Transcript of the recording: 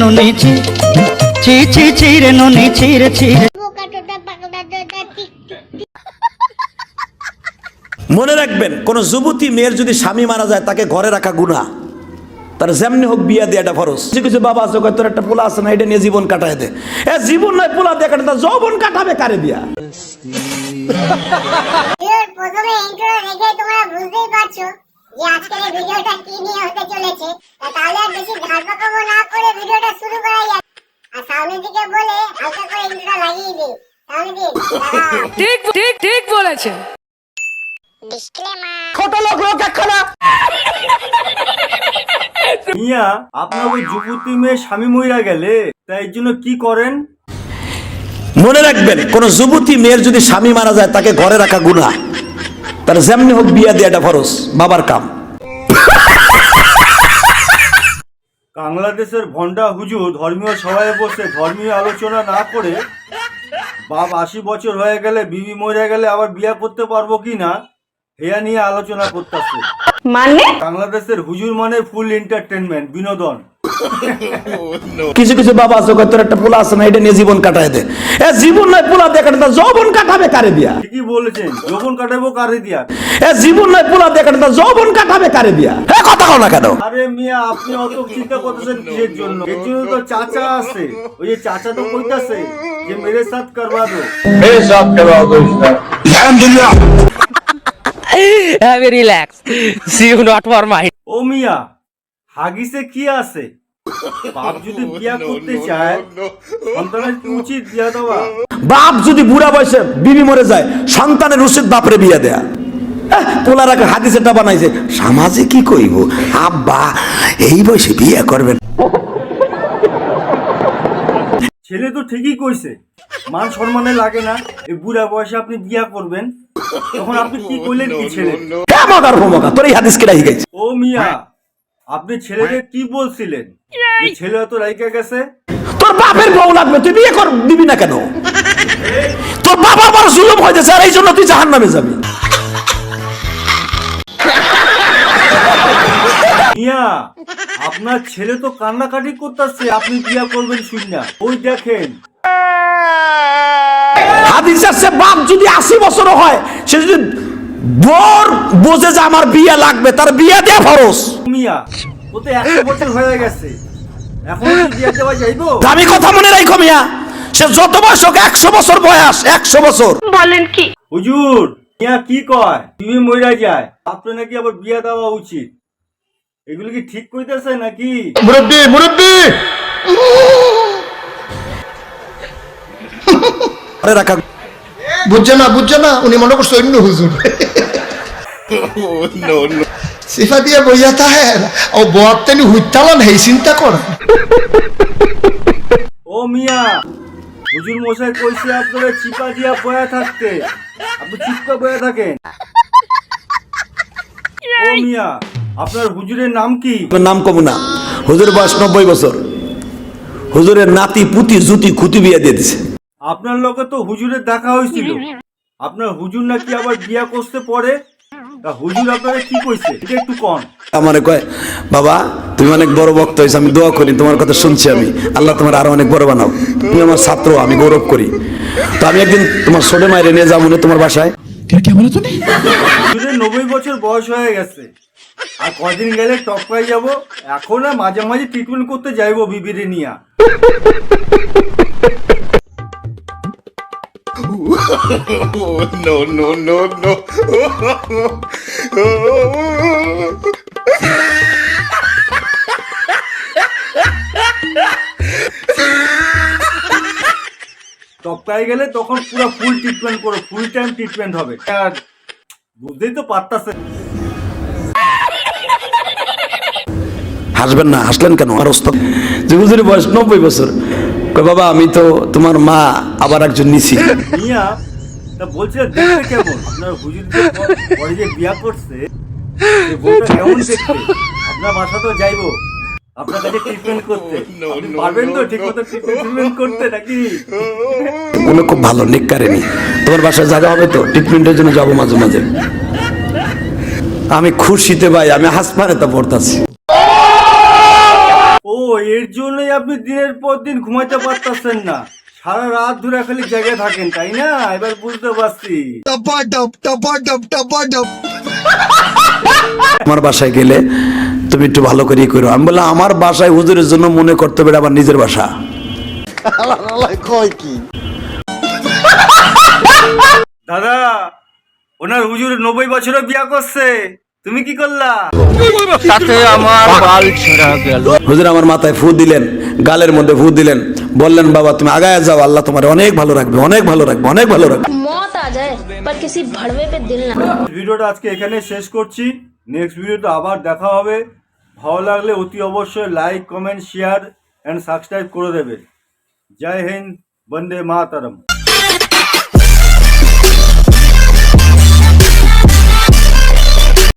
নুনি নুনি মনে রাখবেন কোন যুবতী মেয়ের যদি স্বামী মারা যায় তাকে ঘরে রাখা গুণা তার যেমনি হোক বিয়া দেওয়াটা ফরজ। কিছু কিছু বাবা আছে তোর একটা পোলা আছে না এটা নিয়ে জীবন কাটায় দে। এ জীবন নয় পোলা দিয়ে কাটে যৌবন কাটাবে কারে দিয়া প্রথমে ইন্ট্রো দেখে তোমরা বুঝতেই পারছ যে আজকের এই ভিডিওটা কি নিয়ে হতে চলেছে তাহলে আর বেশি না করে ভিডিওটা শুরু করা যাক। আর সামনের দিকে বলে হালকা করে ইন্ট্রোটা লাগিয়ে দিই। ঠিক ঠিক ঠিক বলেছেন মিয়া আপনার ওই যুবতী মেয়ে স্বামী মইরা গেলে তাই জন্য কি করেন? মনে রাখবেন কোন যুবতী মেয়ের যদি স্বামী মারা যায় তাকে ঘরে রাখা গুণা তার যেমনি হোক বিয়া দেওয়াটা ফরজ বাবার কাম। বাংলাদেশের ভন্ডা হুজুর ধর্মীয় সভায় বসে ধর্মীয় আলোচনা না করে বাপ আশি বছর হয়ে গেলে বিবি মরে গেলে আবার বিয়ে করতে পারব কি না? হেয়া নিয়ে আলোচনা করতেছে। মানে? বাংলাদেশের হুজুর মানে ফুল এন্টারটেনমেন্ট বিনোদন। কিছু কিছু বাবা আছে তোর একটা পোলা আছে না এটা নিয়ে জীবন কাটায় দে। এ জীবন নয় পোলা দিয়ে কাটে তার যৌবন কাটাবে কারে দিয়া? ঠিকই বলেছেন যখন কাটাবো কারে দিয়া? এ জীবন নয় পোলা দিয়ে কাটে তার যৌবন কাটাবে কারে দিয়া? এ কথা কও না কেন? আরে মিয়া আপনি অত চিন্তা করতেছেন কিসের জন্য? এর জন্য তো চাচা আছে। ওই যে চাচা তো কইতাছে যে মেরে সাথ করবা দো। have a relax. See you not for my ও মিয়া হাগিসে কি আছে? বাপ যদি বিয়া করতে চায় সন্তানের উচিত বিয়া দেওয়া? বাপ যদি বুড়া বয়সে বিবি মরে যায় সন্তানের উচিত বাপরে বিয়া দেয়া। পোলার আগে হাদিসেটা বানাইছে। সমাজে কি কইব? আব্বা এই বয়সে বিয়ে করবেন। ছেলে তো ঠিকই কইছে মান সম্মানে লাগে না এই বুড়া বয়সে আপনি বিয়া করবেন। তখন আপনি কি করলেন কি ছেলে? কে মগার ভমকা তোর এই হাদিস কেডা হিগাইছে ও মিয়া আপনি ছেলেকে কি বলছিলেন? ছেলে তো রাইকা গেছে? তোর বাপের বউ লাগবে তুই বিয়ে কর দিবি না কেন? তোর বাবা বড় জুলুম হয়েছে আর এই জন্য তুই জাহান নামে যাবি। মিয়া আপনার ছেলে তো কান্নাকাটি করতেছে আপনি বিয়া করবেন শুননা। ওই দেখেন। হাদিস আছে বাপ যদি আশি বছর হয় সে যদি বর বোঝে যে আমার বিয়ে লাগবে তার বিয়ে দেয়া ফরস মিয়া ও তো একশো বছর হয়ে গেছে। এখন কি বিয়া দেওয়া যাইবো? আমি কথা মনে রাখো মিয়া সে যত বয়স হোক একশো বছর বয়স একশো বছর। হুজুর মিয়া কি কয়? বিবি মইরা যায় আপনার নাকি আবার বিয়া দেওয়া উচিত। এগুলো কি ঠিক কইতেছে নাকি? মুরব্বী মুরব্বী! ঘরে রাখা বুঝছে না বুঝছে না উনি মনে করছে অন্য হুজুর। সিফা দিয়ে বইয়া তাহে ও বয়াত তেনি হুইতালান হেই চিন্তা কর। ও মিয়া হুজুর মশাই কইছে আপনারা চিপা দিয়া বয়া থাকতে। আপনি চিপকা বয়া থাকেন। ও মিয়া আপনার হুজুরের নাম কি? নাম কমু না। হুজুর বয়স নব্বই বছর। হুজুরের নাতি পুতি জুতি খুতি বিয়ে দিয়ে দিছে। আপনার লগে তো হুজুরের দেখা হয়েছিল। আপনার হুজুর নাকি আবার বিয়া করতে পরে হুজুর আপনারা কি কইছে? এটা একটু কন। আমারে কয় বাবা তুমি অনেক বড় বক্তা হয়েছে আমি দোয়া করি তোমার কথা শুনছি আমি। আল্লাহ তোমার আরও অনেক বড় বানাও। তুমি আমার ছাত্র আমি গৌরব করি। তো আমি একদিন তোমার ছোট মায়ের নিয়ে যাব না তোমার বাসায়? নব্বই বছর বয়স হয়ে গেছে। আর কদিন গেলে টপকাই যাব। এখন আর মাঝে মাঝে ট্রিটমেন্ট করতে যাইবো বিবিরে নিয়া। no no no no. টপকাই গেলে তখন পুরো ফুল ট্রিটমেন্ট করো ফুল টাইম ট্রিটমেন্ট হবে। আর বুঝতেই তো পারতাছে। হাসবেন না হাসলেন কেন? আর ওস্তাদ যে বয়স নব্বই বছর। বাবা আমি তো তোমার মা আবার একজন নিছি। মিয়া তা বলছে দেখতে কেমন? আপনার হুজুর পরে যে বিয়া করছে বউটা কেমন দেখতে? আপনার বাসা তো যাইবো। আপনার কাছে ট্রিটমেন্ট করতে। পারবেন তো ঠিক মতো ট্রিটমেন্ট করতে নাকি? উনি খুব ভালো নিকারেনি তোমার বাসায় জায়গা হবে তো? ট্রিটমেন্টের জন্য যাব মাঝে মাঝে। আমি খুশিতে ভাই আমি হাসপাতালে তা পড়তাছি। এর জন্যই আপনি দিনের পর দিন ঘুমাইতে পারতেছেন না। সারা রাত ধরে খালি জেগে থাকেন তাই না? এবার বুঝতে পারছি। আমার বাসায় গেলে তুমি একটু ভালো করেই করো। আমি বললাম আমার বাসায় হুজুরের জন্য মনে করতে হবে আমার নিজের বাসা। কি? দাদা ওনার হুজুর নব্বই বছরে বিয়া করছে। তুমি কি করলা? তাতে আমার বাল ছেঁড়া গেল। হুজুর আমার মাথায় ফু দিলেন গালের মধ্যে ফু দিলেন বললেন বাবা তুমি আগায় যাও আল্লাহ তোমার অনেক ভালো রাখবে অনেক ভালো রাখবে অনেক ভালো রাখবে। মত আ যায় পর কিসি ভড়বে পে দিল না। ভিডিওটা আজকে এখানে শেষ করছি। নেক্সট ভিডিওতে আবার দেখা হবে। ভালো লাগলে অতি অবশ্যই like comment share and subscribe করে দেবে। জয় হিন্দ বন্দে মাতারম।